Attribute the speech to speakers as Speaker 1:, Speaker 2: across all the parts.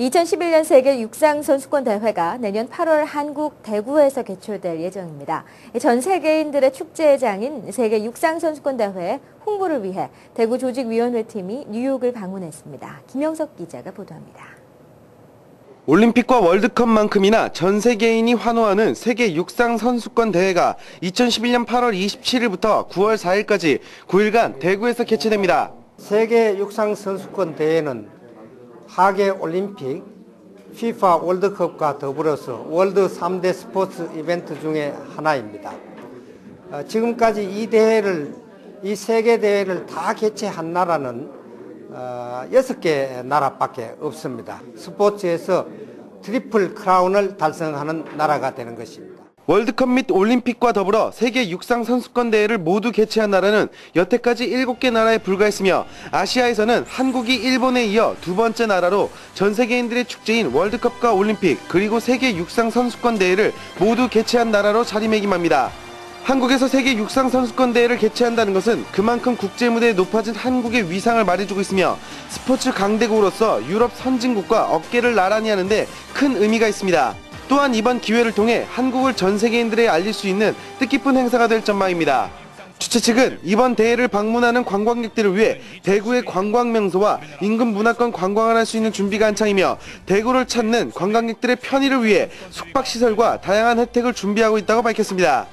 Speaker 1: 2011년 세계 육상 선수권 대회가 내년 8월 한국 대구에서 개최될 예정입니다. 전 세계인들의 축제의 장인 세계 육상 선수권 대회 홍보를 위해 대구 조직위원회 팀이 뉴욕을 방문했습니다. 김영석 기자가 보도합니다.
Speaker 2: 올림픽과 월드컵만큼이나 전 세계인이 환호하는 세계 육상 선수권 대회가 2011년 8월 27일부터 9월 4일까지 9일간 대구에서 개최됩니다.
Speaker 3: 세계 육상 선수권 대회는 하계 올림픽, FIFA 월드컵과 더불어서 월드 3대 스포츠 이벤트 중에 하나입니다. 어, 지금까지 이 대회를, 이 세계 대회를 다 개최한 나라는 어, 6개 나라밖에 없습니다. 스포츠에서 트리플 크라운을 달성하는 나라가 되는 것입니다.
Speaker 2: 월드컵 및 올림픽과 더불어 세계 육상 선수권 대회를 모두 개최한 나라는 여태까지 7개 나라에 불과했으며 아시아에서는 한국이 일본에 이어 두 번째 나라로 전 세계인들의 축제인 월드컵과 올림픽 그리고 세계 육상 선수권 대회를 모두 개최한 나라로 자리매김합니다. 한국에서 세계 육상 선수권 대회를 개최한다는 것은 그만큼 국제 무대에 높아진 한국의 위상을 말해주고 있으며 스포츠 강대국으로서 유럽 선진국과 어깨를 나란히 하는데 큰 의미가 있습니다. 또한 이번 기회를 통해 한국을 전 세계인들에 알릴 수 있는 뜻깊은 행사가 될 전망입니다. 주최 측은 이번 대회를 방문하는 관광객들을 위해 대구의 관광 명소와 인근 문화권 관광을 할 수 있는 준비가 한창이며 대구를 찾는 관광객들의 편의를 위해 숙박 시설과 다양한 혜택을 준비하고 있다고 밝혔습니다.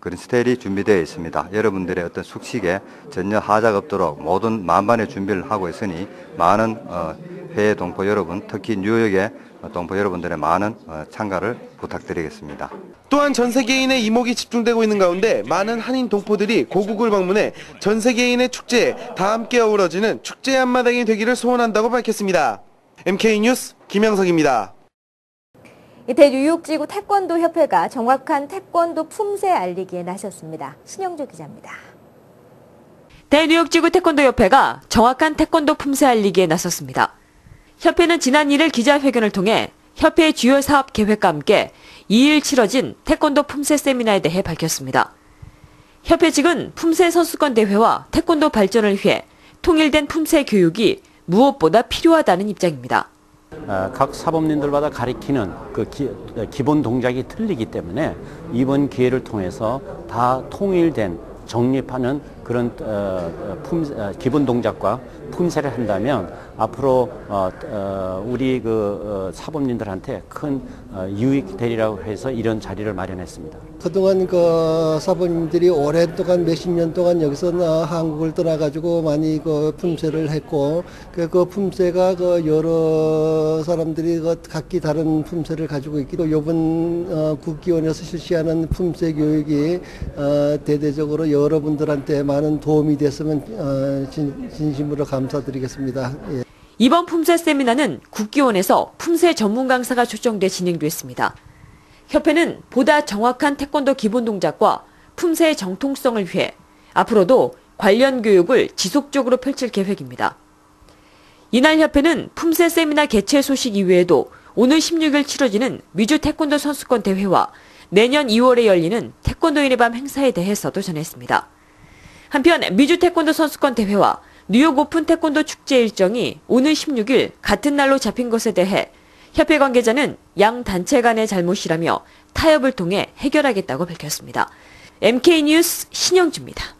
Speaker 4: 그런 스타일이 준비되어 있습니다. 여러분들의 어떤 숙식에 전혀 하자가 없도록 모든 만반의 준비를 하고 있으니 많은 어, 해외 동포 여러분, 특히 뉴욕의 동포 여러분들의 많은 어, 참가를 부탁드리겠습니다.
Speaker 2: 또한 전 세계인의 이목이 집중되고 있는 가운데 많은 한인 동포들이 고국을 방문해 전 세계인의 축제에 다 함께 어우러지는 축제 한마당이 되기를 소원한다고 밝혔습니다. MK 뉴스 김영석입니다.
Speaker 1: 대뉴욕지구 태권도 협회가 정확한 태권도 품새 알리기에 나섰습니다. 신영주 기자입니다.
Speaker 5: 대뉴욕지구 태권도 협회가 정확한 태권도 품새 알리기에 나섰습니다. 협회는 지난 1일 기자회견을 통해 협회의 주요 사업 계획과 함께 2일 치러진 태권도 품새 세미나에 대해 밝혔습니다. 협회 측은 품새 선수권 대회와 태권도 발전을 위해 통일된 품새 교육이 무엇보다 필요하다는 입장입니다.
Speaker 6: 어, 각 사범님들마다 가리키는 그 기, 본 동작이 틀리기 때문에 이번 기회를 통해서 다 통일된 정립하는 그런 어, 어, 품, 어, 기본 동작과 품새를 한다면 앞으로 어, 어, 우리 그 사범님들한테 큰 유익 되리라고 해서 이런 자리를 마련했습니다.
Speaker 7: 그동안 그 사범님들이 오랫동안 몇십 년 동안 여기서 한국을 떠나가지고 많이 그 품새를 했고 그, 그 품새가 그 여러 사람들이 그 각기 다른 품새를 가지고 있기도 요번 어, 국기원에서 실시하는 품새 교육이 어, 대대적으로 여러분들한테 많은 도움이 됐으면 어, 진, 진심으로 감사드리겠습니다. 예.
Speaker 5: 이번 품새 세미나는 국기원에서 품새 전문 강사가 초청돼 진행됐습니다. 협회는 보다 정확한 태권도 기본 동작과 품새의 정통성을 위해 앞으로도 관련 교육을 지속적으로 펼칠 계획입니다. 이날 협회는 품새 세미나 개최 소식 이외에도 오늘 16일 치러지는 미주 태권도 선수권 대회와 내년 2월에 열리는 태권도인의 밤 행사에 대해서도 전했습니다. 한편 미주 태권도 선수권 대회와 뉴욕 오픈 태권도 축제 일정이 오늘 16일 같은 날로 잡힌 것에 대해 협회 관계자는 양 단체 간의 잘못이라며 타협을 통해 해결하겠다고 밝혔습니다. MK 뉴스 신영주입니다.